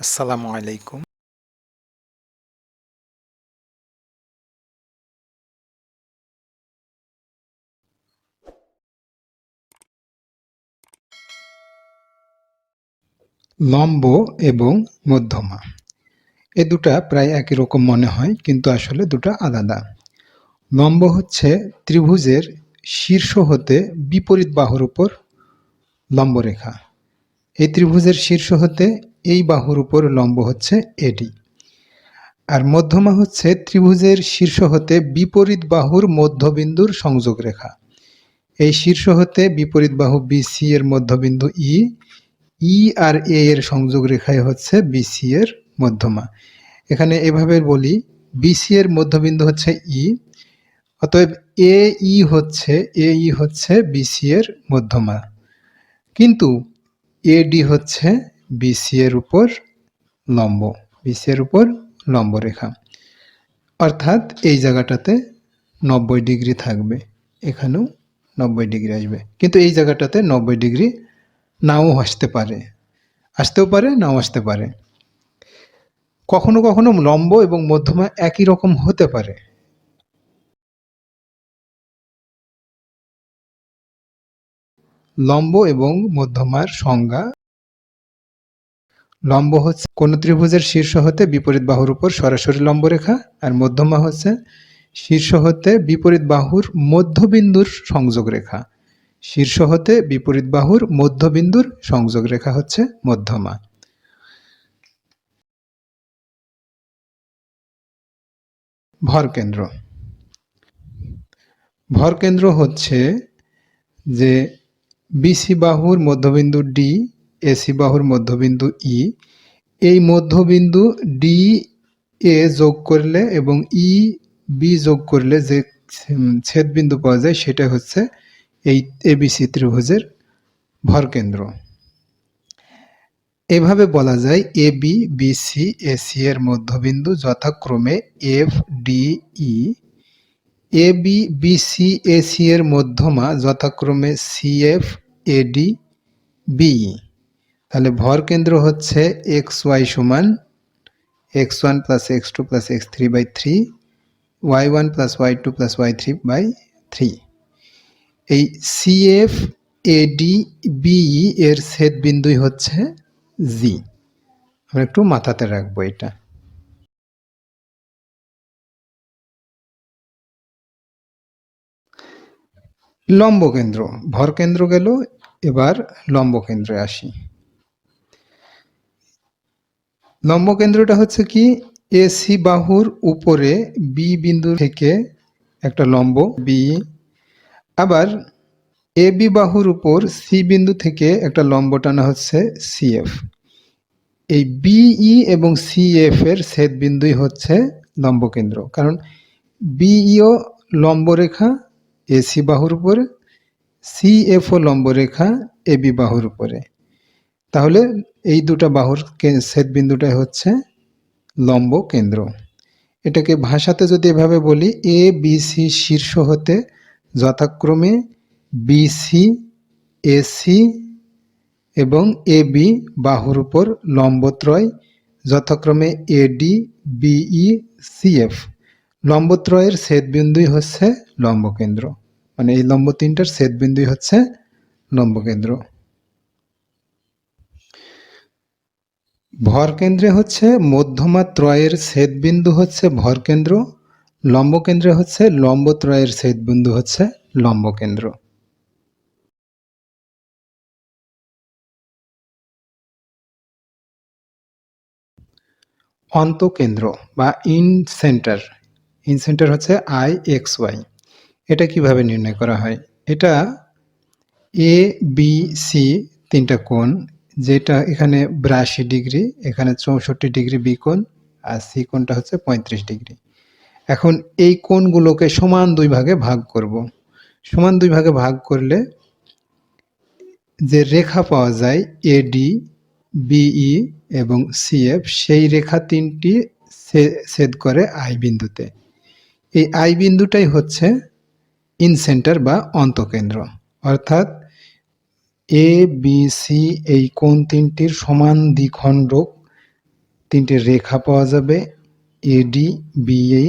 আসসালামু আলাইকুম। লম্ব এবং মধ্যমা। এ দুটা প্রায় একই রকম মনে হয়, কিন্তু আসলে দুটা আলাদা। লম্ব হচ্ছে ত্রিভুজের শীর্ষ হতে বিপরীত বাহুর উপর লম্ব রেখা এই ত্রিভুজের শীর্ষ হতে এই বাহুর উপর লম্ব হচ্ছে এডি আর মধ্যমা হচ্ছে ত্রিভুজের শীর্ষ হতে বিপরীত বাহুর মধ্যবিন্দুর সংযোগ রেখা। এই শীর্ষ হতে বিপরীত বাহু বিসি এর মধ্যবিন্দু ই ই আর এ এর সংযোগ রেখায় হচ্ছে বিসি এর মধ্যমা। এখানে এভাবে বলি বিসি এর মধ্যবিন্দু হচ্ছে ই অতএব এ ই হচ্ছে এ ই হচ্ছে বিসি এর মধ্যমা। কিন্তু এডি হচ্ছে বিসি এর উপর লম্ব, বিসি এর উপর লম্ব রেখা। অর্থাৎ এই জায়গাটাতে নব্বই ডিগ্রি থাকবে, এখানেও নব্বই ডিগ্রি আসবে। কিন্তু এই জায়গাটাতে নব্বই ডিগ্রি নাও আসতে পারে, আসতেও পারে, নাও আসতে পারে। কখনো কখনো লম্ব এবং মধ্যমা একই রকম হতে পারে। লম্ব এবং মধ্যমার সংজ্ঞা লম্ব হচ্ছে কোন ত্রিভুজের শীর্ষ হতে বিপরীত বাহুর উপর সরাসরি লম্ব রেখা, আর মধ্যমা হচ্ছে শীর্ষ হতে বিপরীত বাহুর মধ্যবিন্দুর সংযোগ রেখা। শীর্ষ হতে বিপরীত বাহুর মধ্যবিন্দুর সংযোগ রেখা হচ্ছে মধ্যমা। ভর ভরকেন্দ্র ভরকেন্দ্র হচ্ছে যে বিসি বাহুর মধ্যবিন্দু ডি এসি বাহুর মধ্যবিন্দু ই এই মধ্যবিন্দু ডি এ যোগ করলে এবং ই বি যোগ করলে যে ছেদবিন্দু পাওয়া যায় সেটা হচ্ছে এই এবিসি ত্রিভুজের ভরকেন্দ্র এভাবে বলা যায় এ বি বিসি এসি এর মধ্যবিন্দু যথাক্রমে F D E A B BC AC এর মধ্যমা যথাক্রমে সিএফ এডি বিই তাহলে ভর কেন্দ্র হচ্ছে এক্স ওয়াই সমান X one plus X two plus X three by three Y one plus Y two plus Y three by three এই CF AD BE এর ছেদ বিন্দুই হচ্ছে জি আমরা একটু মাথাতে রাখব এটা। লম্ব কেন্দ্র, ভর কেন্দ্র গেল, এবার লম্ব কেন্দ্রে আসি। লম্ব কেন্দ্রটা হচ্ছে কি? এসি বাহুর উপরে বি বিন্দু থেকে একটা লম্ব বি আবার এ বি বাহুর উপর সি বিন্দু থেকে একটা লম্ব টানা হচ্ছে সিএফ এই বিই এবং সিএফ এর ছেদ বিন্দুই হচ্ছে লম্ব কেন্দ্র কারণ বিইও লম্ব রেখা এসি বাহুর উপরে সিএফও লম্ব রেখা এ বি বাহুর উপরে। তাহলে এই দুটা বাহুর ছেদ বিন্দুটাই হচ্ছে লম্ব কেন্দ্র। এটাকে ভাষাতে যদি এভাবে বলি এ বি সি শীর্ষ হতে যথাক্রমে বিসি এসি এবং এ বি বাহুর উপর লম্বত্রয় যথাক্রমে এডি বিই সিএফ লম্বত্রয়ের ছেদবিন্দুই হচ্ছে লম্বকেন্দ্র মানে এই লম্ব তিনটার ছেদবিন্দুই হচ্ছে লম্বকেন্দ্র ভরকেন্দ্রে হচ্ছে মধ্যমা ত্রয়ের ছেদবিন্দু হচ্ছে ভরকেন্দ্র, লম্বকেন্দ্রে হচ্ছে লম্বত্রয়ের ছেদবিন্দু হচ্ছে লম্বকেন্দ্র। অন্তকেন্দ্র বা ইন সেন্টার ইন সেন্টার হচ্ছে আই, এক্স, ওয়াই। এটা কীভাবে নির্ণয় করা হয়? এটা এ, বি, সি তিনটা কোণ যেটা এখানে বিরাশি ডিগ্রি, এখানে চৌষট্টি ডিগ্রি বি কোণ, আর সি কোণটা হচ্ছে পঁয়ত্রিশ ডিগ্রি। এখন এই কোণগুলোকে সমান দুই ভাগে ভাগ করব। সমান দুই ভাগে ভাগ করলে যে রেখা পাওয়া যায় এডি বিই এবং সিএফ সেই রেখা তিনটি ছেদ করে আই বিন্দুতে। এই আই বিন্দুটাই হচ্ছে ইন সেন্টার বা অন্তকেন্দ্র। অর্থাৎ এ বি সি এই কোণ তিনটির সমান দ্বিখণ্ডক। তিনটি রেখা পাওয়া যাবে এডি বিএ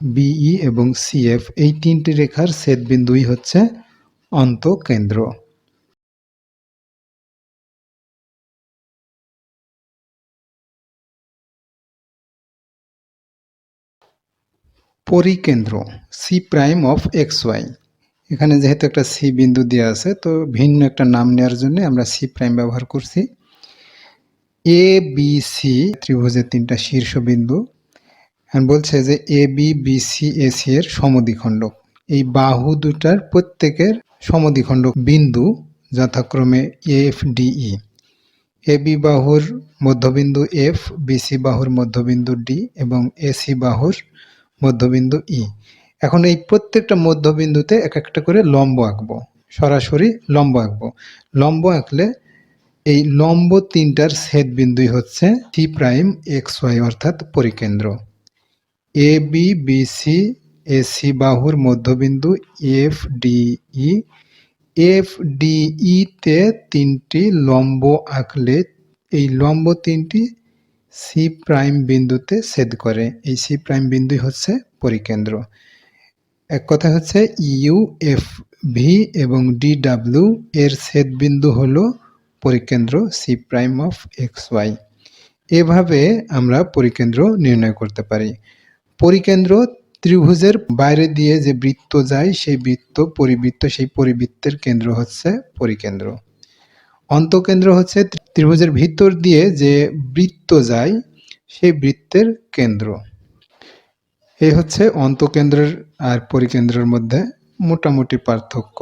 বিই এবং সিএফ এই তিনটি রেখার ছেদবিন্দুই হচ্ছে অন্তকেন্দ্র। পরিকেন্দ্র C prime of X Y এখানে যেহেতু একটা সি বিন্দু দেওয়া আছে, তো ভিন্ন একটা নাম নেওয়ার জন্য আমরা সি প্রাইম ব্যবহার করছি। এ বি সি ত্রিভুজের তিনটা শীর্ষবিন্দু এখন বলছে যে A B B C A C এর সমদ্বিখণ্ডক। এই বাহু দুটার প্রত্যেকের সমদ্বিখণ্ডক বিন্দু যথাক্রমে এফ ডিই এ বি বাহুর মধ্যবিন্দু এফ বিসি বাহুর মধ্যবিন্দু ডি এবং এসি বাহুর মধ্যবিন্দু ই এখন এই প্রত্যেকটা মধ্যবিন্দুতে এক একটা করে লম্ব আঁকবো, সরাসরি লম্ব আঁকবো। লম্ব আঁকলে এই লম্ব তিনটার ছেদ বিন্দুই হচ্ছে সি প্রাইম এক্স ওয়াই অর্থাৎ পরিকেন্দ্র। A B B C AC বাহুর মধ্যবিন্দু এফ ডিই এফ ডিই তে তিনটি লম্ব আঁকলে এই লম্ব তিনটি সি প্রাইম বিন্দুতে ছেদ করে। এই সি প্রাইম বিন্দুই হচ্ছে পরিকেন্দ্র। এক কথা হচ্ছে ইউ এফ ভি এবং ডি ডাব্লিউ এর ছেদ বিন্দু হলো পরিকেন্দ্র C prime of X Y এভাবে আমরা পরিকেন্দ্র নির্ণয় করতে পারি। পরিকেন্দ্র ত্রিভুজের বাইরে দিয়ে যে বৃত্ত যায়, সেই বৃত্ত পরিবৃত্ত, সেই পরিবৃত্তের কেন্দ্র হচ্ছে পরিকেন্দ্র। অন্তকেন্দ্র হচ্ছে ত্রিভুজের ভিতর দিয়ে যে বৃত্ত যায়, সেই বৃত্তের কেন্দ্র। এই হচ্ছে অন্তকেন্দ্রের আর পরিকেন্দ্রের মধ্যে মোটামুটি পার্থক্য।